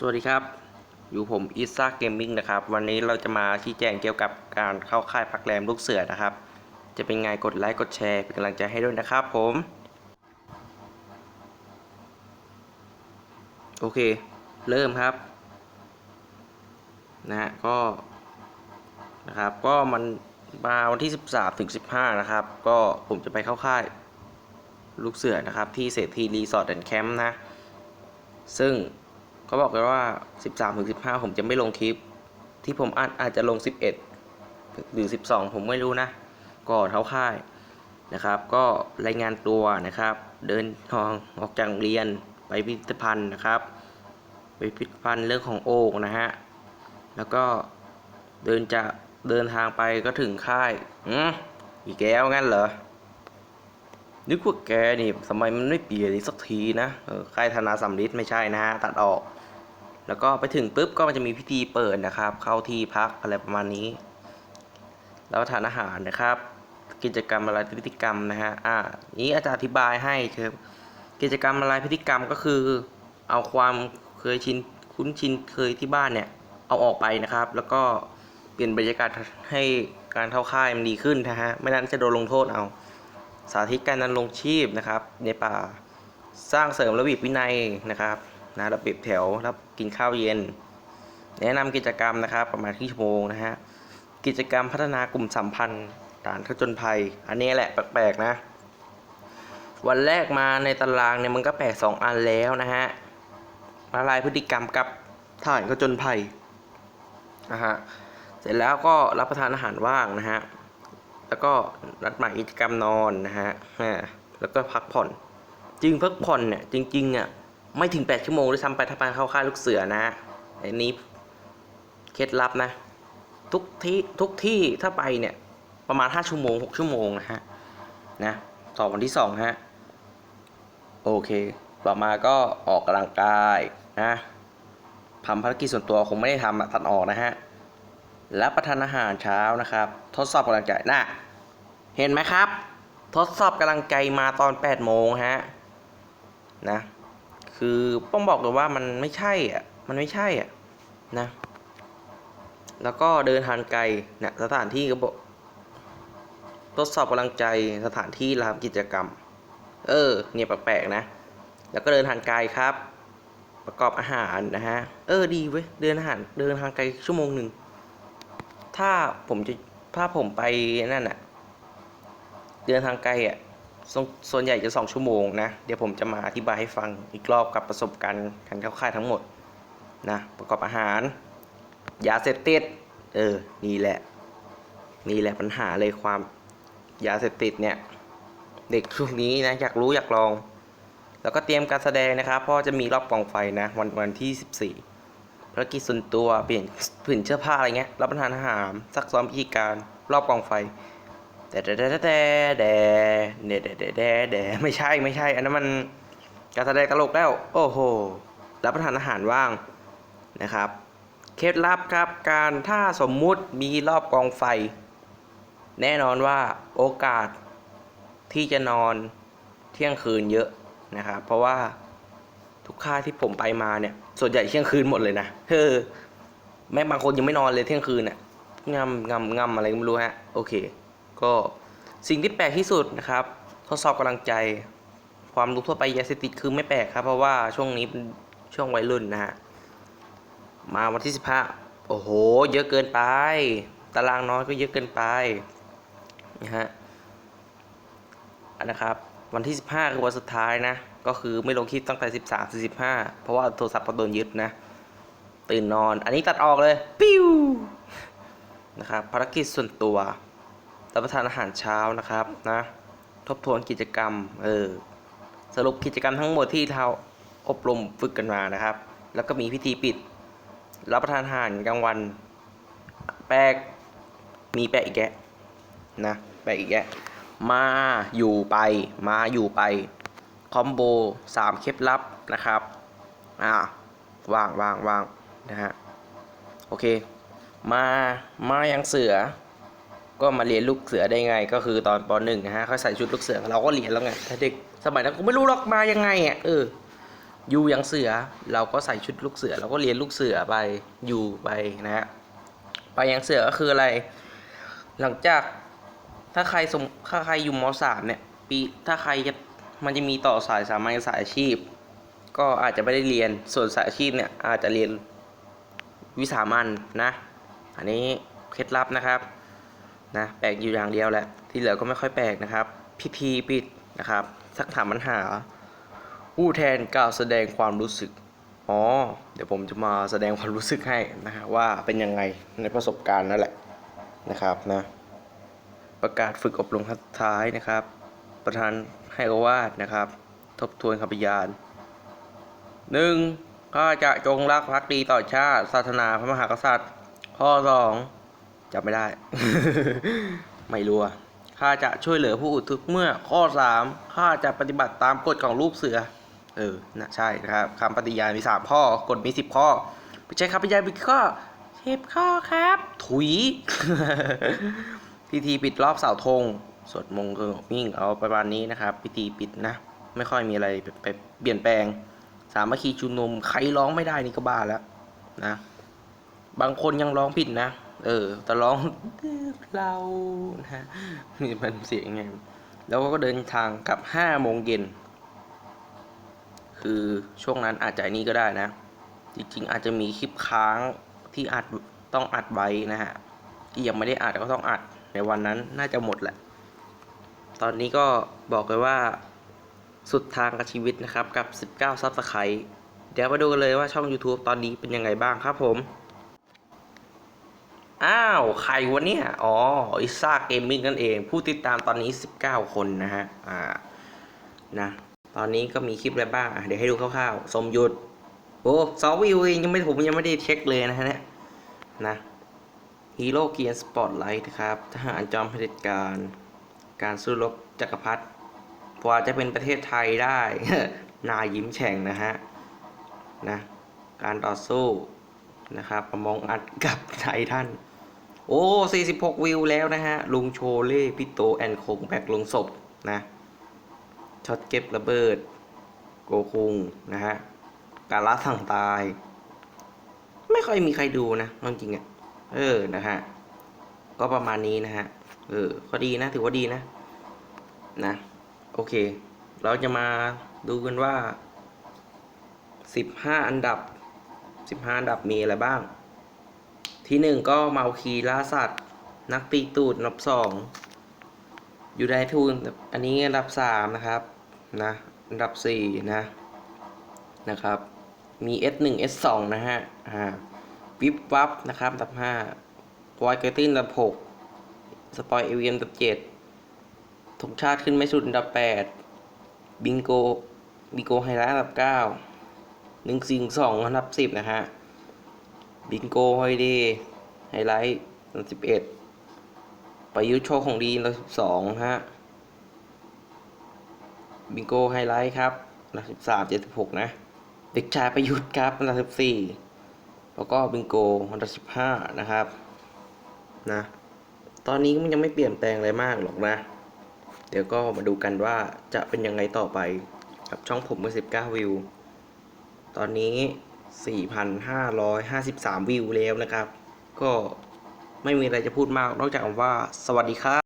สวัสดีครับ อยู่ผมอิซ่าเกมมิ่งนะครับ วันนี้เราจะมาชี้แจงเกี่ยวกับการเข้าค่ายพักแรมลูกเสือนะครับ จะเป็นไงกดไลค์กดแชร์เป็นกำลังใจให้ด้วยนะครับผม โอเค เริ่มครับ นะฮะก็นะครับ ก็มันมาวันที่ 13ถึง15 นะครับ ก็ผมจะไปเข้าค่ายลูกเสือนะครับ ที่เศรษฐีรีสอร์ทแอนด์แคมป์นะ ซึ่ง เขาบอกกันว่า 13ถึง15 ผมจะไม่ลงคลิป ที่ผมอาจอาจจะลง 11 หรือ 12 ผมไม่รู้นะ ก่อนเข้าค่ายนะครับ ก็รายงานตัวนะครับ เดินทางออกจากโรงเรียนไปพิพิธภัณฑ์นะครับ ไปพิพิธภัณฑ์เรื่องของโอ่งนะฮะ แล้วก็เดินจะเดินทางไปก็ถึงค่ายอืมอีกแก้วงั้นเหรอนึกว่าแกนี่ทำไมมันไม่เปลี่ยนสักทีนะ เออค่ายธนาสัมฤทธิ์ไม่ใช่นะฮะ ตัดออก แล้วก็ไปถึงปุ๊บก็มันจะมีพิธีเปิดนะครับ เข้าที่พักอะไรประมาณนี้แล้วทานอาหารนะครับ กิจกรรมอะไรพฤติกรรมนะฮะอ่านี้อาจารย์อธิบายให้ครับกิจกรรมอะไรพฤติกรรมก็คือ เอาความเคยชินคุ้นชินเคยที่บ้านเนี่ยเอาออกไปนะครับ แล้วก็เปลี่ยนบรรยากาศให้การเข้าค่ายมันดีขึ้นนะฮะไม่นั้นจะโดนลงโทษเอา สาธิตการดำรงชีพนะครับ ในป่าสร้างเสริมระเบียบวินัยนะครับ นะระเบียบแถวรับกินข้าวเย็น แนะนำกิจกรรมนะครับประมาณที่ชั่วโมงนะฮะกิจกรรมพัฒนากลุ่มสัมพันธ์ฐานขจนภัย อันนี้แหละแปลกๆนะ วันแรกมาในตารางเนี่ยมันก็แปลกสองอันแล้วนะฮะละลายพฤติกรรมกับฐานขจนภัยนะฮะเสร็จแล้วก็รับประทานอาหารว่างนะฮะแล้วก็นัดหมายกิจกรรมนอนนะฮะแล้วก็พักผ่อน จริงพักผ่อนเนี่ยจริงๆอะ ไม่ถึง 8 ชั่วโมงด้วยซ้ำไปถ้าไปเข้าค่ายลูกเสือนะอันนี้เคล็ดลับนะ ทุกที่ทุกที่ถ้าไปเนี่ยประมาณ 5 ชั่วโมง 6 ชั่วโมงนะฮะนะต่อวันที่ 2 ฮะ โอเค ต่อมาก็ออกกำลังกายนะทำภารกิจส่วนตัวคงไม่ได้ทำตัดออกนะฮะและประทานอาหารเช้านะครับ ทดสอบกำลังใจน่ะเห็นไหมครับ ทดสอบกำลังใจมาตอน 8 โมงฮะนะ คือต้องบอกเลยว่ามันไม่ใช่อะ มันไม่ใช่อะนะ แล้วก็เดินทางไกลเนี่ยสถานที่ก็บอกทดสอบกำลังใจสถานที่รับกิจกรรม เออ เนี่ยแปลกๆนะ แล้วก็เดินทางไกลครับ ประกอบอาหารนะฮะ เออดีเว้ย เดินอาหารเดินทางไกลชั่วโมงหนึ่ง ถ้าผมจะถ้าผมไปนั่นน่ะเดินทางไกลอะ ส่วนใหญ่จะสองชั่วโมงนะ เดี๋ยวผมจะมาอธิบายให้ฟังอีกรอบกับประสบการณ์การเข้าค่ายทั้งหมดนะประกอบอาหารยาเสพติดเออนี่แหละ นี่แหละปัญหาเลยความยาเสพติดเนี่ย เด็กช่วงนี้นะอยากรู้อยากลอง แล้วก็เตรียมการแสดงนะครับพราะจะมีรอบกองไฟนะวันวันที่ 14ภารกิจส่วนตัวเปลี่ยนผืนเสื้อผ้าอะไรเงี้ยรับประทานอาหารซักซ้อมพิธีการรอบกองไฟ แต่แต่แต่แต่แต่เดเดเดเดเดไม่ใช่ไม่ใช่ อันนั้นมันการแสดงตลกแล้ว โอ้โหรับประทานอาหารว่างนะครับเคล็ดลับครับการถ้าสมมุติมีรอบกองไฟ แน่นอนว่าโอกาสที่จะนอนเที่ยงคืนเยอะนะครับ เพราะว่าทุกค่าที่ผมไปมาเนี่ย ส่วนใหญ่เที่ยงคืนหมดเลยนะเฮ้อแม้บางคนยังไม่นอนเลยเที่ยงคืนน่ะงำงำงำอะไรก็ไม่รู้ฮะ โอเค ก็สิ่งที่แปลกที่สุดนะครับ ทดสอบกำลังใจ ความรู้ทั่วไปยาเสพติดคือไม่แปลกครับ เพราะว่าช่วงนี้เป็นช่วงวัยรุ่นนะฮะมาวันที่สิบห้าโอ้โห เยอะเกินไป ตารางน้อยก็เยอะเกินไปนะฮะอันนะครับวันที่ 15 คือวันสุดท้ายนะ ก็คือไม่ลงคลิปตั้งแต่ 13ถึง15 เพราะว่าโทรศัพท์ก็โดนยึดนะ ตื่นนอน อันนี้ตัดออกเลย ปิ้ว นะครับ ภารกิจส่วนตัว รับประทานอาหารเช้านะครับนะทบทวนกิจกรรมเออสรุปกิจกรรมทั้งหมดที่เราอบรมฝึกกันมานะครับ แล้วก็มีพิธีปิด รับประทานอาหารกลางวัน แปกมีแปลกอีกแกะนะแปลกอีกแกะมาอยู่ไปมาอยู่ไปคอมโบสามเคล็ดลับนะครับอ่าว่างว่างว่างนะฮะโอเค มามายังเสือ ก็มาเรียนลูกเสือได้ไง ก็คือตอนปหนึ่งนะฮะเขาใส่ชุดลูกเสือเราก็เรียนแล้วไงแต่เด็กสมัยนั้นกูไม่รู้หรอกมายังไงอะเอออยู่อย่างเสือเราก็ใส่ชุดลูกเสือเราก็เรียนลูกเสือไปอยู่ไปนะฮะไปอย่างเสือก็คืออะไร หลังจากถ้าใครสมถ้าใครอยู่มสามเนี่ยปีถ้าใครจะมันจะมีต่อสายสามัญสายอาชีพ ก็อาจจะไม่ได้เรียนส่วนสายอาชีพเนี่ยอาจจะเรียนวิสามันนะ อันนี้เคล็ดลับนะครับ นะแปลกอยู่อย่างเดียวแหละ ที่เหลือก็ไม่ค่อยแปลกนะครับ พิธีปิดนะครับ สักถามปัญหา ผู้แทนกล่าวแสดงความรู้สึกอ๋อเดี๋ยวผมจะมาแสดงความรู้สึกให้นะฮะว่าเป็นยังไงในประสบการณ์นั่นแหละนะครับนะ ประกาศฝึกอบรมครั้งท้ายนะครับ ประธานให้โอวาทนะครับ ทบทวนคำพยานหนึ่งข้าจะจงรักภักดีต่อชาติศาสนาพระมหากษัตริย์ ข้อสอง จำไม่ได้ ไม่รู้อะข้าจะช่วยเหลือผู้อุทุกเมื่อข้อสามข้าจะปฏิบัติตามกฎของลูกเสือ เออนะใช่นะครับคำปฏิญาณมีสามข้อกฎมีสิบข้อไม่ใช่คำปฏิญาณมีข้อสิบข้อครับ ถุย พิธีปิดรอบเสาธงสวดมงคลมิ่งเอาประมาณนี้นะครับ พิธีปิดนะ ไม่ค่อยมีอะไรไปเปลี่ยนแปลง สามัคคีชุมนุมใครร้องไม่ได้นี่ก็บ้าแล้วนะ บางคนยังร้องผิดนะ เออต่ร้องเรานะฮะนี่มันเสียงไง แล้วก็เดินทางกลับห้าโมงเย็น คือช่วงนั้นอาจจะนี่ก็ได้นะ จริงๆ อาจจะมีคลิปค้างที่อัดต้องอัดไว้นะฮะ ที่ยังไม่ได้อัดก็ต้องอัดในวันนั้นน่าจะหมดแหละ ตอนนี้ก็บอกเลยว่าสุดทางกับชีวิตนะครับ กับ 19ซับสไครต์เดี๋ยวมาดูกันเลยว่าช่อง YouTube ตอนนี้เป็นยังไงบ้างครับผม อ้าว ใครวะเนี่ย อ๋อ อิซ่าเกมมิ่งนั่นเอง ผู้ติดตามตอนนี้ 19 คนนะฮะ อ่า นะ ตอนนี้ก็มีคลิปอะไรบ้าง เดี๋ยวให้ดูคร่าวๆ สมหยุดโอ้สองวิวเองยังไม่ผมยังไม่ได้เช็คเลยนะฮะเนี่ย นะฮีโร่เกียร์สปอตไลท์ครับ ทหารจอมเผด็จการ การสู้รบจักรพรรดิกว่าจะเป็นประเทศไทยได้ นายยิ้มแฉ่งนะฮะ นะ การต่อสู้นะครับประมองอัดกับไททัน โอ้ 46 วิวแล้วนะฮะ ลุงโชเล่พี่โตแอนโคงแบกลงศพนะช็อตเก็บระเบิด โกคุงนะฮะการละสั่งตาย ไม่ค่อยมีใครดูนะเอาจริงๆอะ เออนะฮะ ก็ประมาณนี้นะฮะ เออก็ดีนะ ถือว่าดีนะ นะ โอเค เราจะมาดูกันว่า 15 อันดับ 15 อันดับมีอะไรบ้าง ที่หนึ่งก็เมาคีล่าสัตว์ นักตีตูดอันดับสองอยู่ได้ทูนอันนี้อันดับสามนะครับนะอันดับสี่นะนะครับมี S1 S2 นะฮะอ่าวิบวับนะครับอันดับห้าปอยเกตินอันดับหกสปอยเอวีอันดับเจ็ดธงชาติขึ้นไม่สุดอันดับแปดบิงโกบิงโกไฮไลท์อันดับเก้าหนึ่งสิ่งสองอันดับสิบนะฮะ บิงโกไฮเดย์ไฮไลท์อันสิบเอ็ดประยุทธ์โชว์ของดีอันสิบสองฮะ บิงโกไฮไลท์ครับอันสิบสามเจ็ดสิบหกนะ เด็กชายประยุทธ์ครับอันสิบสี่แล้วก็บิงโกอันสิบห้านะครับ นะ ตอนนี้มันยังไม่เปลี่ยนแปลงอะไรมากหรอกนะ เดี๋ยวก็มาดูกันว่าจะเป็นยังไงต่อไปกับช่องผมเมื่อ19 วิว ตอนนี้ 4,553 วิวแล้วนะครับ ก็ไม่มีอะไรจะพูดมากนอกจากคำว่าสวัสดีครับ